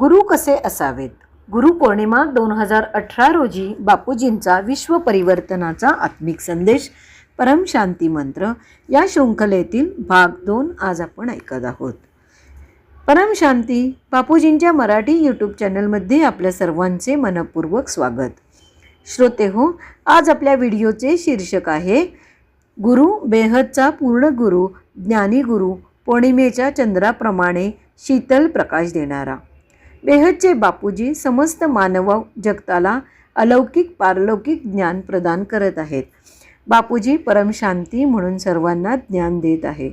गुरु कसे असावेत? गुरुपौर्णिमा दोन हजार अठरा रोजी बापूजींचा विश्व परिवर्तनाचा आत्मिक संदेश परमशांती मंत्र या शृंखलेतील भाग दोन आज आपण ऐकत आहोत. परमशांती बापूजींच्या मराठी यूट्यूब चॅनलमध्ये आपल्या सर्वांचे मनपूर्वक स्वागत. श्रोते हो आज आपल्या व्हिडिओचे शीर्षक आहे गुरु बेहदचा पूर्ण गुरु ज्ञानी गुरु पौर्णिमेच्या चंद्राप्रमाणे शीतल प्रकाश देणारा. बेहदचे बापूजी समस्त मानव जगताला अलौकिक पारलौकिक ज्ञान प्रदान करत आहेत. बापूजी परमशांती म्हणून सर्वांना ज्ञान देत आहे.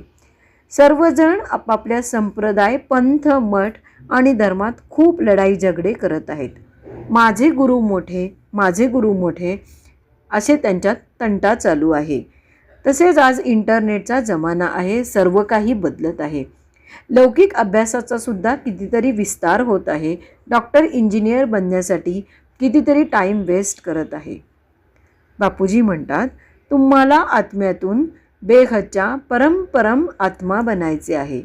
सर्वजण आपापल्या संप्रदाय पंथ मठ आणि धर्मात खूप लढाई झगडे करत आहेत. माझे गुरु मोठे माझे गुरु मोठे असे त्यांच्यात तंटा चालू आहे. तसेच आज इंटरनेटचा जमाना आहे सर्व काही बदलत आहे. लौकिक अभ्यासाचा सुद्धा कितीतरी विस्तार होत आहे. डॉक्टर इंजिनियर बनण्यासाठी कितीतरी टाईम वेस्ट करत आहे. बापूजी म्हणतात तुम्हाला आत्म्यातून बेहदच्या परमपरम आत्मा बनायचे आहे.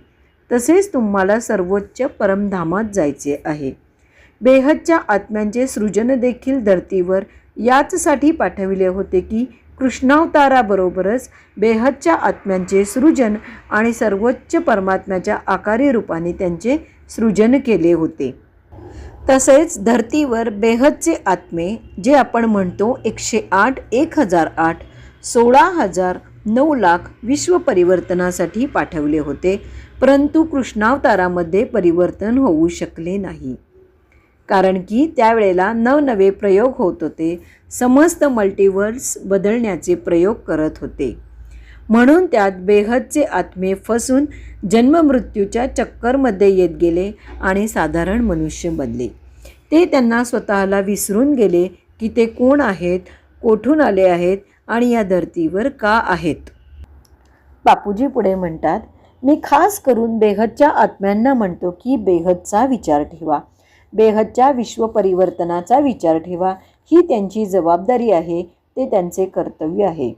तसेच तुम्हाला सर्वोच्च परमधामात जायचे आहे. बेहदच्या आत्म्यांचे सृजन देखील धर्तीवर याचसाठी पाठविले होते की कृष्णावताराबरोबरच बेहदच्या आत्म्यांचे सृजन आणि सर्वोच्च परमात्म्याच्या आकारी रूपाने त्यांचे सृजन केले होते. तसेच धर्तीवर बेहदचे आत्मे जे आपण म्हणतो एकशे आठ एक हजार आठ सोळा हजार नऊ लाख विश्व परिवर्तनासाठी पाठवले होते परंतु कृष्णावतारामध्ये परिवर्तन होऊ शकले नाही. कारण की त्यावेळेला नवनवे प्रयोग होत होते. समस्त मल्टिवर्स बदलण्याचे प्रयोग करत होते. म्हणून त्यात बेहदचे आत्मे फसून जन्ममृत्यूच्या चक्करमध्ये येत गेले आणि साधारण मनुष्य बनले. ते त्यांना स्वतःला विसरून गेले की ते कोण आहेत कोठून आले आहेत आणि या धर्तीवर का आहेत? बापूजी पुढे म्हणतात मी खास करून बेहदच्या आत्म्यांना म्हणतो की बेहदचा विचार ठेवा. बेहदच्या विश्व परिवर्तनाचा विचार ठेवा. ही त्यांची जबाबदारी आहे ते त्यांचे कर्तव्य आहे.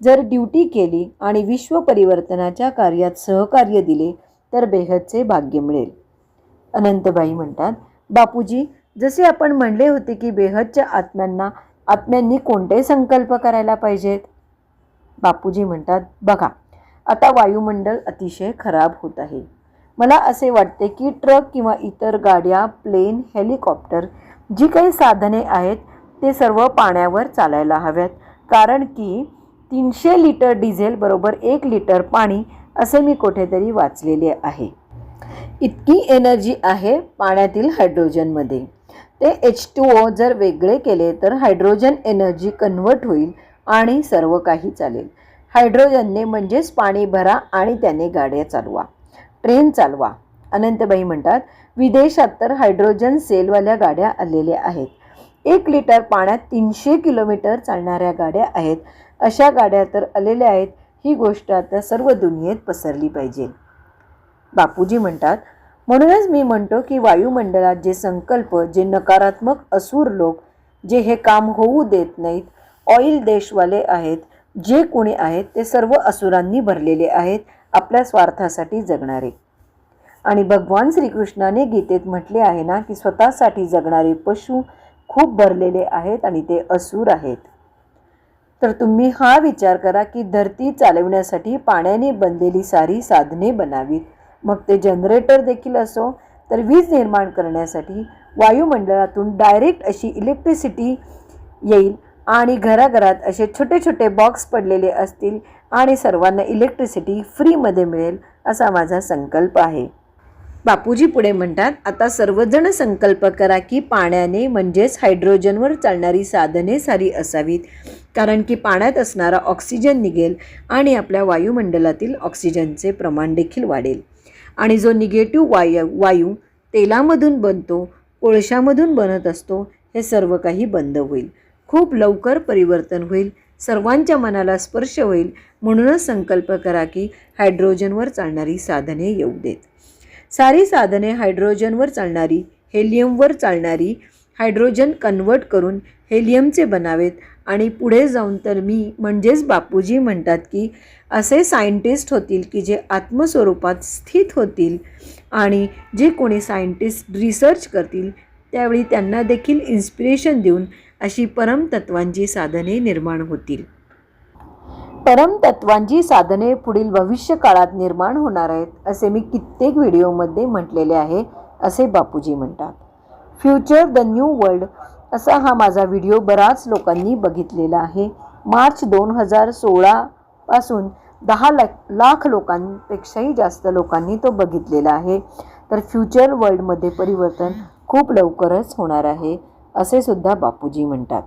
जर ड्युटी केली आणि विश्व परिवर्तनाच्या कार्यात सहकार्य दिले तर बेहदचे भाग्य मिळेल. अनंतबाई म्हणतात बापूजी जसे आपण म्हणले होते की बेहदच्या आत्म्यांना आत्म्यांनी कोणते संकल्प करायला पाहिजेत? बापूजी म्हणतात बघा आता वायुमंडळ अतिशय खराब होत आहे. मला असे वाटते की ट्रक किंवा इतर गाड्या प्लेन हेलिकॉप्टर जी काही साधने आहेत ते सर्व पाण्यावर चालायला हव्यात. कारण की तीनशे लिटर डिझेल बरोबर एक लिटर पाणी असे मी कुठेतरी वाचलेले आहे. इतकी एनर्जी आहे पाण्यातील हायड्रोजनमध्ये. ते एच टू ओ जर वेगळे केले तर हायड्रोजन एनर्जी कन्व्हर्ट होईल आणि सर्व काही चालेल. हायड्रोजनने म्हणजेच पाणी भरा आणि त्याने गाड्या चालवा. ट्रेन चालवा. अनंतबाई म्हणतात विदेशात तर हायड्रोजन सेलवाल्या गाड्या आलेल्या आहेत. एक लिटर पाण्यात तीनशे किलोमीटर चालणाऱ्या गाड्या आहेत. अशा गाड्या तर आलेल्या आहेत. ही गोष्ट आता सर्व दुनियेत पसरली पाहिजे. बापूजी म्हणतात म्हणूनच मी म्हणतो की वायुमंडळात जे संकल्प जे नकारात्मक असुर लोक जे हे काम होऊ देत नाहीत ऑइल देशवाले आहेत जे कोणी आहेत ते सर्व असुरांनी भरलेले आहेत. आपल्या स्वार्थासाठी जगणारे. आणि भगवान श्रीकृष्णाने गीतेत म्हटले आहे ना की स्वतःसाठी जगणारे पशु खूप भरलेले आहेत आणि ते असुर आहेत. तर तुम्ही हा विचार करा की धरती चालवण्यासाठी पाण्याने बनलेली सारी साधने बनावीत. मग ते जनरेटर देखील असो तर वीज निर्माण करण्यासाठी वायुमंडळातून डायरेक्ट अशी इलेक्ट्रिसिटी येईल आणि घराघरात असे छोटे छोटे बॉक्स पडलेले असतील आणि सर्वांना इलेक्ट्रिसिटी फ्रीमध्ये मिळेल असा माझा संकल्प आहे. बापूजी पुढे म्हणतात आता सर्वजण संकल्प करा की पाण्याने म्हणजेच हायड्रोजनवर चालणारी साधने सारी असावीत. कारण की पाण्यात असणारा ऑक्सिजन निघेल आणि आपल्या वायुमंडलातील ऑक्सिजनचे प्रमाण देखील वाढेल. आणि जो निगेटिव्ह वायू वायू तेलामधून बनतो कोळशामधून बनत असतो हे सर्व काही बंद होईल. खूप लवकर परिवर्तन होईल सर्वांच्या मनाला स्पर्श होईल म्हणूनच संकल्प करा की हायड्रोजनवर चालणारी साधने येऊ देत. सारी साधने हायड्रोजनवर चालणारी हेलियमवर चालणारी हायड्रोजन कन्वर्ट करून हेलियमचे बनावेत आणि पुढे जाऊन तर मी म्हणजेच बापूजी म्हणतात की असे सायंटिस्ट होतील की जे आत्मस्वरूपात स्थित होतील आणि जे कोणी सायंटिस्ट रिसर्च करतील त्यावेळी त्यांना देखील इन्स्पिरेशन देऊन अशी परमतत्वांची साधने निर्माण होतील. परमतत्वांची साधने पुढील भविष्य काळात निर्माण होणार आहेत असे मी कित्येक व्हिडिओमध्ये म्हटलेले आहे असे बापूजी म्हणतात. फ्युचर द न्यू वर्ल्ड असा हा माझा व्हिडिओ बराच लोकांनी बघितलेला आहे. मार्च दोन हजार सोळापासून दहा लाख लाख लोकांपेक्षाही जास्त लोकांनी तो बघितलेला आहे. तर फ्युचर वर्ल्डमध्ये परिवर्तन खूप लवकरच होणार आहे. असे सुद्धा बापूजी म्हणतात.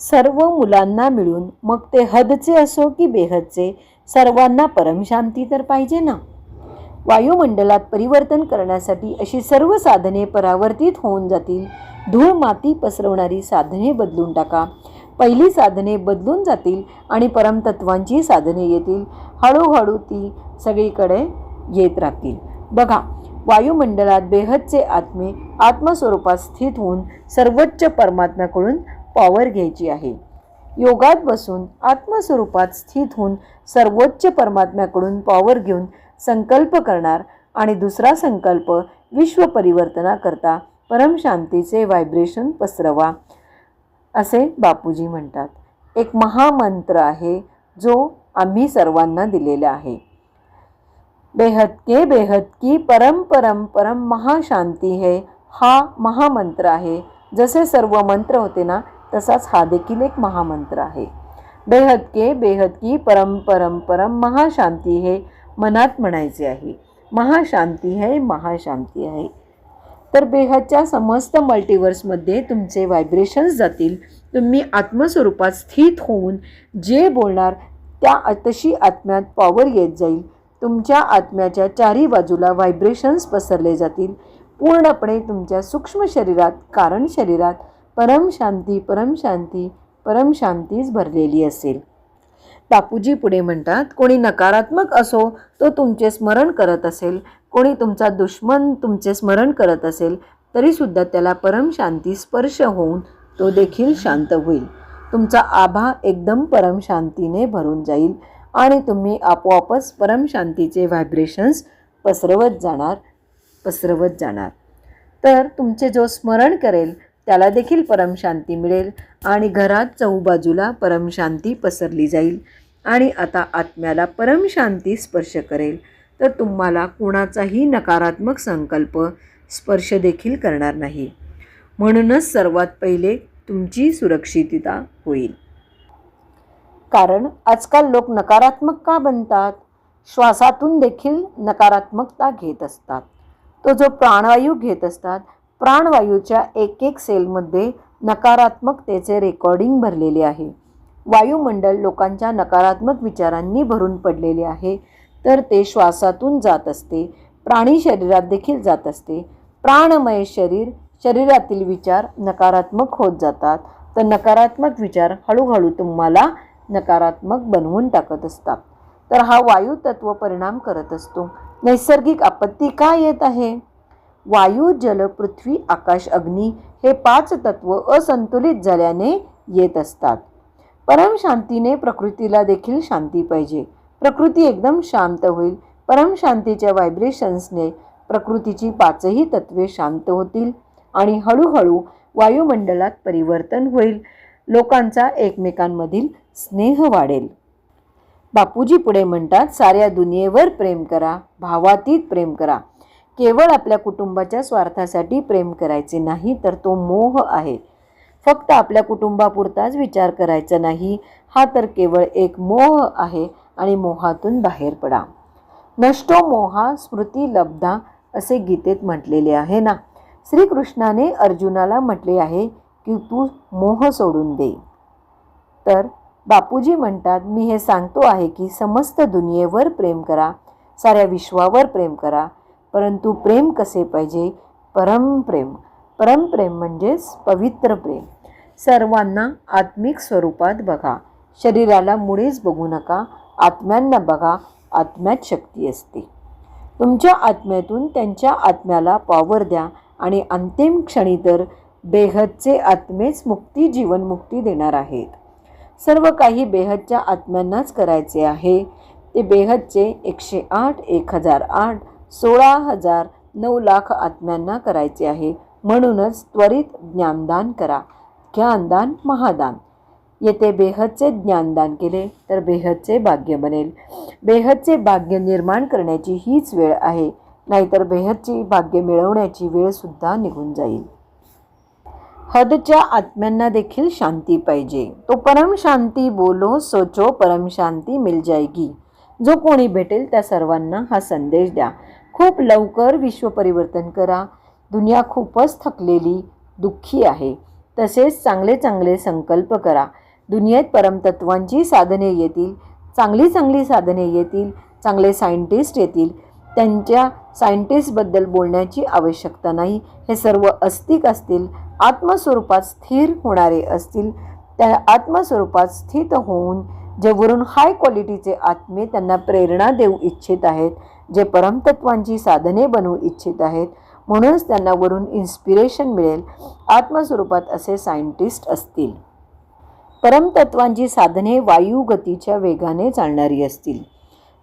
सर्व मुलांना मिळून मग ते हदचे असो की बेहदचे सर्वांना परमशांती तर पाहिजे ना? वायुमंडलात परिवर्तन करण्यासाठी अशी सर्व साधने परावर्तित होऊन जातील. धूळ माती पसरवणारी साधने बदलून टाका. पहिली साधने बदलून जातील आणि परमतत्वांची साधने येतील. हळूहळू ती सगळीकडे येत राहतील. बघा वायुमंडलात बेहदचे आत्मे आत्मस्वरूपात स्थित होऊन सर्वोच्च परमात्म्याकडून पॉवर घ्यायची आहे. योगात बसून आत्मस्वरूपात स्थित होऊन सर्वोच्च परमात्म्याकडून पॉवर घेऊन संकल्प करणार आणि दुसरा संकल्प विश्व परिवर्तनाकरता परमशांतीचे व्हायब्रेशन पसरवा असे बापूजी म्हणतात. एक महामंत्र आहे जो आम्ही सर्वांना दिलेला आहे. बेहद के बेहद की परम परम परम महाशांती है हा महामंत्र आहे. जसे सर्व मंत्र होते ना तसाच हा देखील एक महामंत्र आहे. बेहद के बेहद की परम परम परम महाशांती हे मनात म्हणायचे आहे. महाशांती है महाशांती आहे. तर बेहदच्या समस्त मल्टिवर्समध्ये तुमचे व्हायब्रेशन्स जातील. तुम्ही आत्मस्वरूपात स्थित होऊन जे बोलणार त्या तशी आत्म्यात पॉवर येत जाईल. तुमच्या आत्म्याच्या चारी बाजूला व्हायब्रेशन्स पसरले जातील. पूर्णपणे तुमच्या सूक्ष्म शरीरात कारण शरीरात परमशांती परमशांती परमशांतीच भरलेली असेल. बापूजी पुढे म्हणतात कोणी नकारात्मक असो तो तुमचे स्मरण करत असेल. कोणी तुमचा दुश्मन तुमचे स्मरण करत असेल तरीसुद्धा त्याला परमशांती स्पर्श होऊन तो देखील शांत होईल. तुमचा आभा एकदम परमशांतीने भरून जाईल. आणि तुम्ही आपोआपच परमशांतीचे व्हायब्रेशन्स पसरवत जाणार पसरवत जाणार. तर तुमचे जो स्मरण करेल त्याला देखील परमशांती मिळेल आणि घरात चहूबाजूला परमशांती पसरली जाईल आणि आता आत्म्याला परमशांती स्पर्श करेल. तर तुम्हाला कोणाचाही नकारात्मक संकल्प स्पर्श देखील करणार नाही. म्हणूनच सर्वात पहिले तुमची सुरक्षितता होईल. कारण आजकाल लोक नकारात्मक का बनतात? श्वासातून देखील नकारात्मकता घेत असतात. तो जो प्राणवायू घेत असतात प्राणवायूच्या एक एक सेलमध्ये नकारात्मकतेचे रेकॉर्डिंग भरलेले आहे. वायुमंडल लोकांच्या नकारात्मक विचारांनी भरून पडलेले आहे. तर ते श्वासातून जात असते प्राणी शरीरात देखील जात असते. प्राणमय शरीर शरीरातील विचार नकारात्मक होत जातात. तर नकारात्मक विचार हळूहळू तुम्हाला नकारात्मक बनवून टाकत असतात. तर हा वायू तत्व परिणाम करत असतो. नैसर्गिक आपत्ती का येत आहे? वायू जल पृथ्वी आकाश अग्नी हे पाच तत्व असंतुलित झाल्याने येत असतात. परमशांतीने प्रकृतीला देखील शांती पाहिजे. प्रकृती एकदम शांत होईल. परमशांतीच्या व्हायब्रेशन्सने प्रकृतीची पाचही तत्वे शांत होतील आणि हळूहळू वायुमंडलात परिवर्तन होईल. लोकांचा एकमेकांमधील स्नेह वाढेल. बापूजी पुढे म्हणतात साऱ्या दुनियेवर प्रेम करा भावातीत प्रेम करा. केवळ आपल्या कुटुंबाच्या स्वार्थासाठी प्रेम करायचे नाही तर तो मोह आहे. फक्त आपल्या कुटुंबापुरताच विचार करायचा नाही हा तर केवळ एक मोह आहे आणि मोहातून बाहेर पडा. नष्टो मोहा स्मृती लब्धा असे गीतेत म्हटलेले आहे ना. श्रीकृष्णाने अर्जुनाला म्हटले आहे की तू मोह सोडून दे. तर बापूजी म्हणतात मी हे सांगतो आहे की समस्त दुनियेवर प्रेम करा साऱ्या विश्वावर प्रेम करा परंतु प्रेम कसे पाहिजे? परमप्रेम परमप्रेम म्हणजेच पवित्र प्रेम. सर्वांना आत्मिक स्वरूपात बघा. शरीराला मुळेच बघू नका आत्म्यांना बघा आत्म्यात शक्ती असते. तुमच्या आत्म्यातून त्यांच्या आत्म्याला पॉवर द्या आणि अंतिम क्षणी तर बेहदचे आत्मेच मुक्ती जीवनमुक्ती देणार आहेत. सर्व काही बेहदच्या आत्म्यांनाच करायचे आहे. ते बेहदचे एकशे आठ एक हजार आठ सोळा हजार नऊ लाख आत्म्यांना करायचे आहे. म्हणूनच त्वरित ज्ञानदान करा. ज्ञानदान महादान. येथे बेहदचे ज्ञानदान केले तर बेहदचे भाग्य बनेल. बेहदचे भाग्य निर्माण करण्याची हीच वेळ आहे. नाहीतर बेहदची भाग्य मिळवण्याची वेळसुद्धा निघून जाईल. हदच्या आत्म्यांना देखील शांती पाहिजे. तो परम शांती बोलो सोचो परम शांती मिल जाएगी. जो कोणी भेटेल त्या सर्वांना हा संदेश द्या. खूप लवकर विश्व परिवर्तन करा. दुनिया खूपच थकलेली दुःखी आहे. तसेच चांगले चांगले संकल्प करा. दुनियेत परमतत्वांची साधने येतील. चांगली चांगली साधने येतील. चांगले सायंटिस्ट येतील. त्यांच्या सायंटिस्टबद्दल बोलण्याची आवश्यकता नाही. हे सर्व अस्तिक असतील आत्मस्वरूपात स्थिर होणारे असतील त्या आत्मस्वरूपात स्थित होऊन जगवरून हाय क्वालिटीचे आत्मे त्यांना प्रेरणा देऊ इच्छित आहेत जे परमतत्वांची साधने बनवू इच्छित आहेत म्हणूनच त्यांना वरून इन्स्पिरेशन मिळेल आत्मस्वरूपात असे सायंटिस्ट असतील. परमतत्वांची साधने वायुगतीच्या वेगाने चालणारी असतील.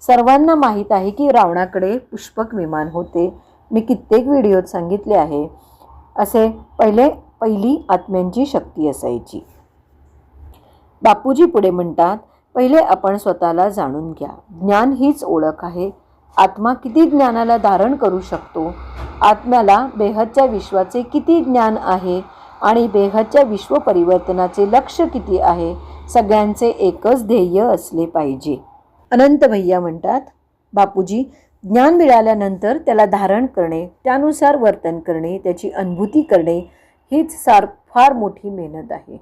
सर्वांना माहीत आहे की रावणाकडे पुष्पक विमान होते. मी कित्येक व्हिडिओत सांगितले आहे. असे पहिले पहिली आत्म्यांची शक्ती असायची. बापूजी पुढे म्हणतात पहिले आपण स्वतःला जाणून घ्या. ज्ञान हीच ओळख आहे. आत्मा किती ज्ञानाला धारण करू शकतो? आत्म्याला बेहदच्या विश्वाचे किती ज्ञान आहे? आणि बेहदच्या विश्व परिवर्तनाचे लक्ष किती आहे? सगळ्यांचे एकच ध्येय असले पाहिजे. अनंत भैया म्हणतात बापूजी ज्ञान मिळाल्यानंतर त्याला धारण करणे त्यानुसार वर्तन करणे त्याची अनुभूती करणे हीच सार फार मोठी मेहनत आहे.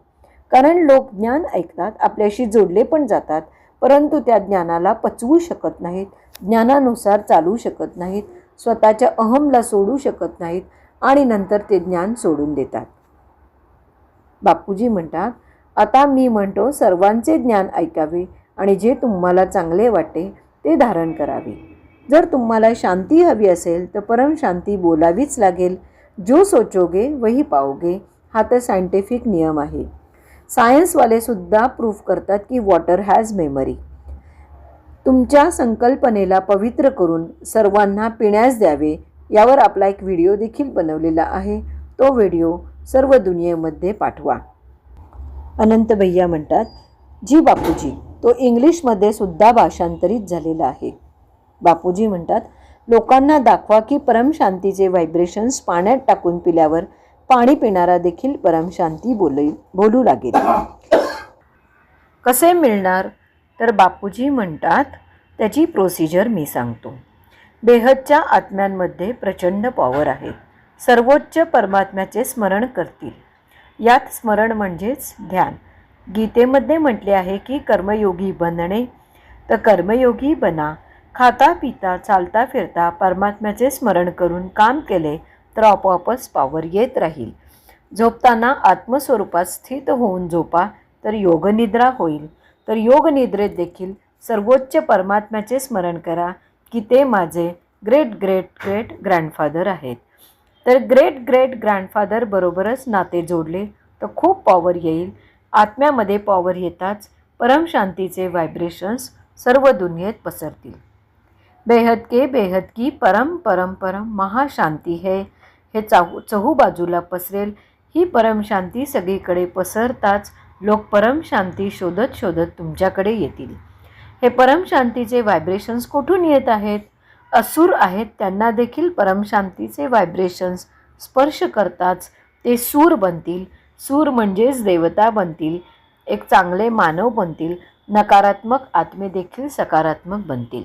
कारण लोक ज्ञान ऐकतात आपल्याशी जोडले पण जातात परंतु त्या ज्ञानाला पचवू शकत नाहीत ज्ञानानुसार चालू शकत नाहीत स्वतःच्या अहमला सोडू शकत नाहीत आणि नंतर ते ज्ञान सोडून देतात. बापूजी म्हणतात आता मी म्हणतो सर्वांचे ज्ञान ऐकावे आणि जे तुम्हाला चांगले वाटे ते धारण करावे. जर तुम्हाला शांती हवी असेल तर परम शांती बोलावीच लागेल. जो सोचोगे वही पाओगे. हा तर सायंटिफिक नियम आहे. सायन्सवालेसुद्धा प्रूफ करतात की वॉटर हॅज मेमरी तुमच्या संकल्पनेला पवित्र करून सर्वांना पिण्यास द्यावे यावर आपला एक व्हिडिओ देखील बनवलेला आहे. तो व्हिडिओ सर्व दुनियेमध्ये पाठवा. अनंत भैया म्हणतात जी बापूजी तो इंग्लिशमध्ये सुद्धा भाषांतरित झालेला आहे. बापूजी म्हणतात लोकांना दाखवा की परमशांतीचे व्हायब्रेशन्स पाण्यात टाकून पिल्यावर पाणी पिणारा देखील परमशांती बोल बोलू लागेल. कसे मिळणार? तर बापूजी म्हणतात त्याची प्रोसिजर मी सांगतो. बेहदच्या आत्म्यांमध्ये प्रचंड पॉवर आहे. सर्वोच्च परमात्म्याचे स्मरण करतील. यात स्मरण म्हणजेच ध्यान. गीतेमध्ये म्हटले आहे की कर्मयोगी बनणे. तर कर्मयोगी बना. खाता पिता चालता फिरता परमात्म्याचे स्मरण करून काम केले तर आपोआपच पावर येत राहील. झोपताना आत्मस्वरूपात स्थित होऊन झोपा तर योगनिद्रा होईल. तर योगनिद्रेत देखील सर्वोच्च परमात्म्याचे स्मरण करा की ते माझे ग्रेट ग्रेट ग्रेट ग्रँडफादर आहेत. तर ग्रेट ग्रेट ग्रँडफादर बरोबरच नाते जोडले तर खूप पॉवर येईल. आत्म्यामध्ये पॉवर येताच परमशांतीचे व्हायब्रेशन्स सर्व दुनियेत पसरतील. बेहद के बेहद की परम परम परम महाशांती है. हे चाहू चहू बाजूला पसरेल. ही परमशांती सगळीकडे पसरताच लोक परमशांती शोधत शोधत तुमच्याकडे येतील. हे परमशांतीचे व्हायब्रेशन्स कुठून येत आहेत? असुर आहेत. त्यांना देखील परमशांतीचे व्हायब्रेशन्स स्पर्श करताच ते सूर बनतील. सूर म्हणजेच देवता बनतील एक चांगले मानव बनतील नकारात्मक आत्मे देखील सकारात्मक बनतील.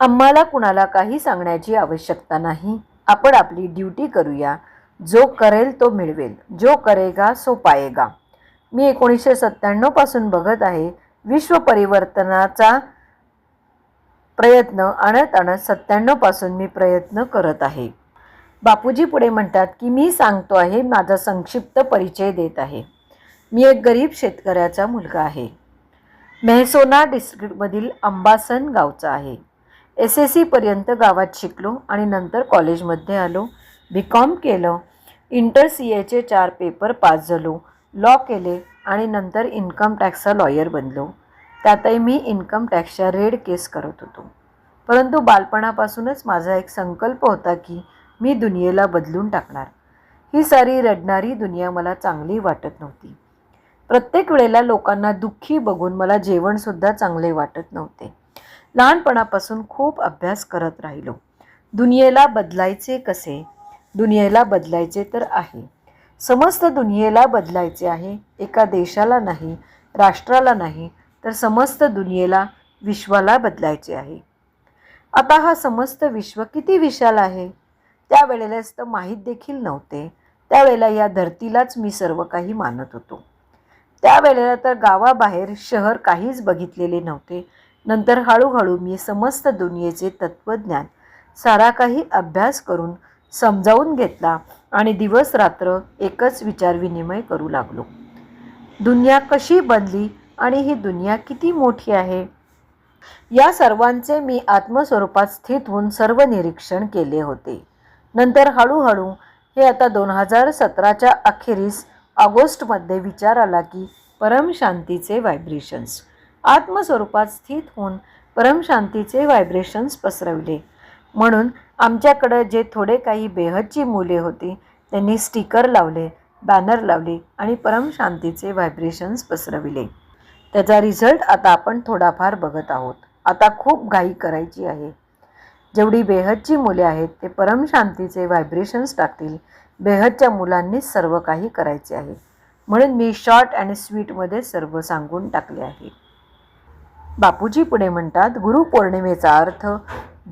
आम्हाला कुणाला काही सांगण्याची आवश्यकता नाही. आपण आपली ड्युटी करूया. जो करेल तो मिळवेल. जो करेगा सो पाएगा मी एकोणीसशे सत्त्याण्णवपासून बघत आहे. विश्व परिवर्तनाचा प्रयत्न आणत आणत सत्त्याण्णवपासून मी प्रयत्न करत आहे. बापूजी पुढे म्हणतात की मी सांगतो आहे माझा संक्षिप्त परिचय देत आहे. मी एक गरीब शेतकऱ्याचा मुलगा आहे. मेहसोना डिस्ट्रिक्टमधील अंबासन गावचा आहे. एस एस सीपर्यंत गावात शिकलो आणि नंतर कॉलेजमध्ये आलो. बी कॉम केलं. इंटर सी एचे चार पेपर पास झालो. लॉ केले आणि नंतर इन्कम टॅक्सचा लॉयर बनलो. त्यातही मी इन्कम टॅक्सच्या रेड केस करत होतो. परंतु बालपणापासूनच माझा एक संकल्प होता की मी दुनियेला बदलून टाकणार. ही सारी रडणारी दुनिया मला चांगली वाटत नव्हती. प्रत्येक वेळेला लोकांना दुःखी बघून मला जेवणसुद्धा चांगले वाटत नव्हते. लहानपणापासून खूप अभ्यास करत राहिलो. दुनियेला बदलायचे कसे? दुनियेला बदलायचे तर आहे. समस्त दुनियेला बदलायचे आहे. एका देशाला नाही राष्ट्राला नाही तर समस्त दुनियेला विश्वाला बदलायचे आहे. आता हा समस्त विश्व किती विशाल आहे? त्यावेळेलाच तर माहीत देखील नव्हते. त्यावेळेला या धरतीलाच मी सर्व काही मानत होतो. त्यावेळेला तर गावाबाहेर शहर काहीच बघितलेले नव्हते. नंतर हळूहळू मी समस्त दुनियेचे तत्त्वज्ञान सारा काही अभ्यास करून समजावून घेतला आणि दिवस रात्र एकच विचारविनिमय करू लागलो. दुनिया कशी बनली आणि ही दुनिया किती मोठी आहे? या सर्वांचे मी आत्मस्वरूपात स्थित होऊन सर्व निरीक्षण केले होते. नंतर हळूहळू हे आता दोन हजार सतराच्या अखेरीस ऑगस्टमध्ये विचार आला की परमशांतीचे व्हायब्रेशन्स आत्मस्वरूपात स्थित होऊन परमशांतीचे व्हायब्रेशन्स पसरवले. म्हणून आमच्याकडं जे थोडे काही बेहदची मुले होती त्यांनी स्टिकर लावले बॅनर लावले आणि परमशांतीचे व्हायब्रेशन्स पसरविले. त्याचा रिझल्ट आता आपण थोडाफार बघत आहोत. आता खूप घाई करायची आहे. जेवढी बेहदची मुले आहेत ते परमशांतीचे व्हायब्रेशन्स टाकतील. बेहदच्या मुलांनीच सर्व काही करायचे आहे. म्हणून मी शॉर्ट अँड स्वीटमध्ये सर्व सांगून टाकले आहे. बापूजी पुढे म्हणतात गुरुपौर्णिमेचा अर्थ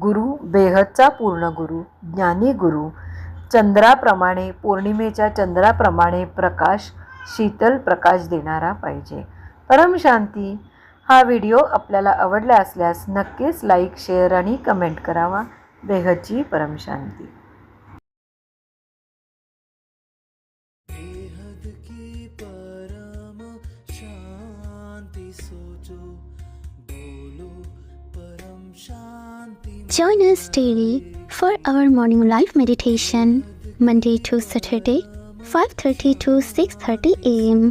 गुरु बेहदचा पूर्ण गुरु ज्ञानी गुरु चंद्राप्रमाणे पौर्णिमेच्या चंद्राप्रमाणे प्रकाश शीतल प्रकाश देणारा पाहिजे. परमशांती हा व्हिडिओ आपल्याला आवडला असल्यास नक्कीच लाईक शेअर आणि कमेंट करावा बेहदची परमशांती बेहद की परम शांति सोचो बोलो परम शांति Join us daily for our morning live meditation, Monday to Saturday, 5:30 to 6:30 a.m.